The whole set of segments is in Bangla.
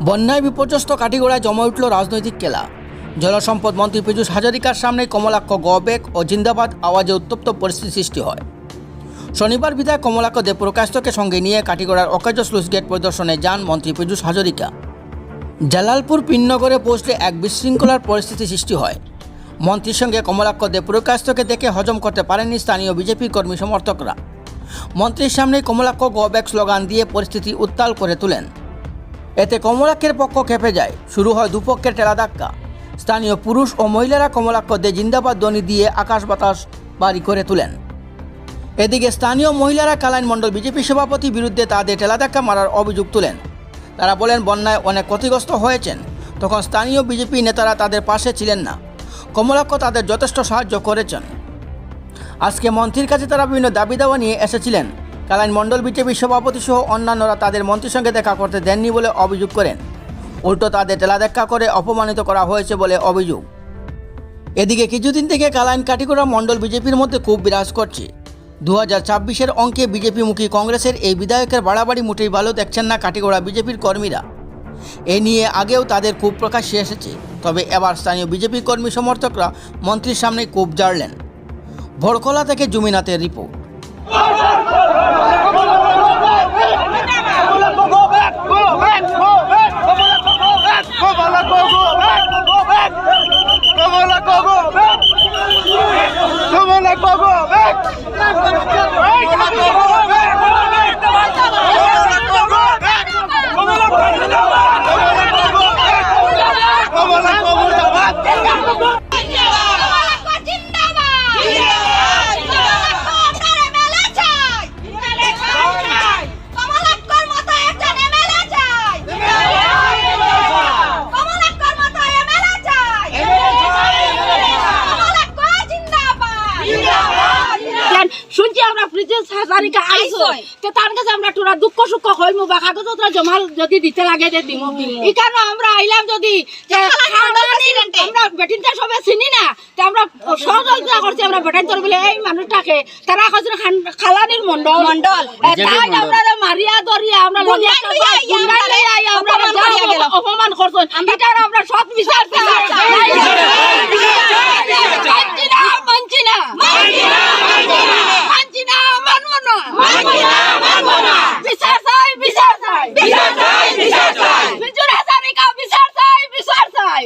বন্যায় বিপর্যস্ত কাটিগড়ায় জমে উঠল রাজনৈতিক কেলা। জলসম্পদ মন্ত্রী পীযূষ হাজারিকার সামনে কমলাক্ষ গবেক ও জিন্দাবাদ আওয়াজে উত্তপ্ত পরিস্থিতি সৃষ্টি হয়। শনিবার বিধায়ক কমলাক্ষ দেবপ্রকাশকে সঙ্গে নিয়ে কাটিগড়ার অকেজ স্লুইস গেট পরিদর্শনে যান মন্ত্রী পীযূষ হাজারিকা। জালালপুর পিননগরে পৌঁছলে এক বিশৃঙ্খলার পরিস্থিতি সৃষ্টি হয়। মন্ত্রীর সঙ্গে কমলাক্ষ দেবপ্রকাশকে দেখে হজম করতে পারেননি স্থানীয় বিজেপি কর্মী সমর্থকরা। মন্ত্রীর সামনে কমলাক্ষ গবেক স্লোগান দিয়ে পরিস্থিতি উত্তাল করে তোলেন। এতে কমলাক্ষের পক্ষ খেপে যায়। শুরু হয় দুপক্ষের টেলাধাক্কা স্থানীয় পুরুষ ও মহিলারা কমলাক্ষ দে জিন্দাবাদ ধ্বনি দিয়ে আকাশ বাতাস বাড়ি করে তোলেন। এদিকে স্থানীয় মহিলারা কালাইন মণ্ডল বিজেপি সভাপতি বিরুদ্ধে তাদের টেলাধাক্কা মারার অভিযোগ তোলেন। তারা বলেন, বন্যায় অনেক ক্ষতিগ্রস্ত হয়েছেন। তখন স্থানীয় বিজেপি নেতারা তাদের পাশে ছিলেন না। কমলাক্ষ তাদের যথেষ্ট সাহায্য করেছেন। আজকে মন্ত্রীর কাছে তারা বিভিন্ন দাবি দাওয়া নিয়ে এসেছিলেন। কালাইন মণ্ডল, বিজেপি সভাপতি সহ অন্যান্যরা তাদের মন্ত্রীর সঙ্গে দেখা করতে দেননি বলে অভিযোগ করেন। উল্টো তাদের টেলাদেক্ষা করে অপমানিত করা হয়েছে বলে অভিযোগ। এদিকে কিছুদিন থেকে কালাইন কাটিগড়া মণ্ডল বিজেপির মধ্যে খুব বিরাজ করছে। দু হাজার ছাব্বিশের অঙ্কে বিজেপিমুখী কংগ্রেসের এই বিধায়কের বাড়াবাড়ি মোটেই ভালো দেখছেন না কাটিগড়া বিজেপির কর্মীরা। এ নিয়ে আগেও তাদের ক্ষোভ প্রকাশ্যে এসেছে, তবে এবার স্থানীয় বিজেপি কর্মী সমর্থকরা মন্ত্রীর সামনে ক্ষোভ জাড়লেন ভড়কলা থেকে জুমিনাথের রিপোর্ট। ফ্রিজে সাজারিকা আইছো তার কাছে আমরা তোরা দুঃখ সুখ হইমু বা কাগজ তোরা জমা যদি দিতে লাগে যে দিমু। এখানে আমরা আইলাম যদি যে আমরা বেটিনটা সবে চিনি না তো আমরা সহযোগিতা করছি আমরা বেটান তোর বলে এই মানুষটাকে। তারা কাছে খালানির মন্ডল মন্ডল তাই আমরা মারিয়া দরিয়া আমরা লইয়া আমরা অপমান করছেন। এটা আমরা সৎ বিচার চাই মানছি না মানছি না মানছি না মানবো না বিচার চাই বিচার চাই বিজুর হাজারিকা বিচার চাই বিচার চাই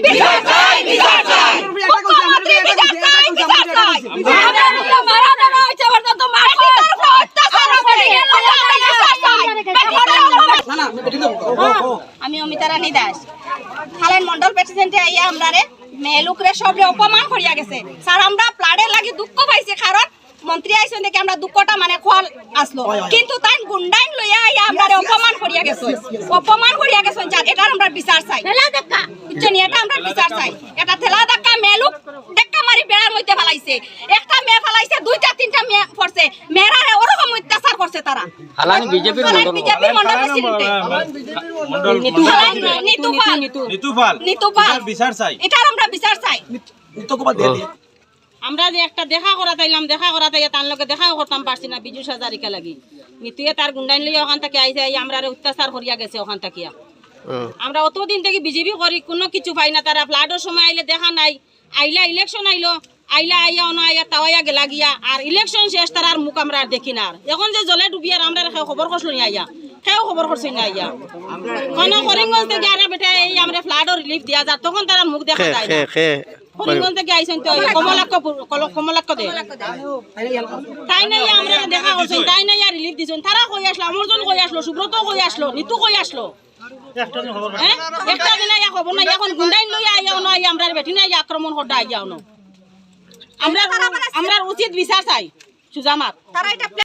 মুখ্যমন্ত্রী বিচার চাই বিচার চাই আমাদের উপরে মারা দেওয়া হয়েছে, এবার তো তো মারছে। অত্যাচার করে, বিচার চাই। আমি অমিতা রানী দাস খালেন মন্ডল প্রেসিডেন্টে আইয়া আমরা রে লোকরে সবরে অপমান করিয়া গেছে। স্যার আমরা প্লাডের লাগি দুঃখ পাইছি কারণ মন্ত্রী আইছেন দেখে আমরা দুঃখটা মানে খোয়াল আসলো। কিন্তু তাই গুন্ডাইন লইয়া আইয়া আমরা রে অপমান করিয়া গেছে। অপমান করিয়া গেছে যার এটা আমরা বিচার চাই। এটা আমরা বিচার চাই। এটা থেলা ধাক্কা মেলুক দেখা মারি বেড়ার মধ্যে ফেলাইছে একটা মেয়ে ফেলাইছে দুইটা তিনটা মেয়ে পড়ছে মেয়েরারে ওরকম অত্যাচার করছে তারা হালানি বিজেপির মন্ডল বিজেপি মন্ডল মন্ডল নিতু পাল। নিতু পাল। নিতু পাল। বিচার চাই। এটার আমরা বিচার চাই। আমরা যে একটা দেখা করা তাইলাম দেখা করা তাই তার লগে দেখাও করতাম পারছি না বিজু হাজারিকা লাগি। নিতুয়ে তার গুন্ডাইন লইয়া ওখান থেকে আইসে আই আমরা অত্যাচার করিয়া গেছে ওখান থেকে। আমরা অতদিন থেকে বিজেপি করি কোনো কিছু পাই না। তারা ফ্লাডের সময় আইলে দেখা নাই। আইলা ইলেকশন আইলো আইলা আইয়া না আইয়া তাওয়াইয়া গেলা গিয়া আর ইলেকশন শেষ তার আর মুখ আমরা আর দেখি না আর। এখন যে জলে ডুবিয়ার আমরা খবর করছিল নি আইয়া সেও খবর করছি না আইয়া। কোন করিমগঞ্জ থেকে আরে বেটা এই আমরা ফ্লাডও রিলিফ দিয়া যা তখন তার আর মুখ দেখা যায় করিমগঞ্জ থেকে আইছেন তো কমলাক্ষ। কমলাক্ষ দে। তাই নাই আমরা দেখা করছেন তাই নাই আর রিলিফ দিছেন। তারা কই আসলো? আমরজন কই আসলো? সুব্রত কই আসলো? নিতু কই আসলো? হ্যাঁ? একটা দিন আইয়া খবর নাই। এখন গুন্ডাইন লইয়া না আমরা বেঠি নাই আক্রমণ করতে যাও আমরা আমরা উচিত বিচার চাই সুজামাত। তারা এটা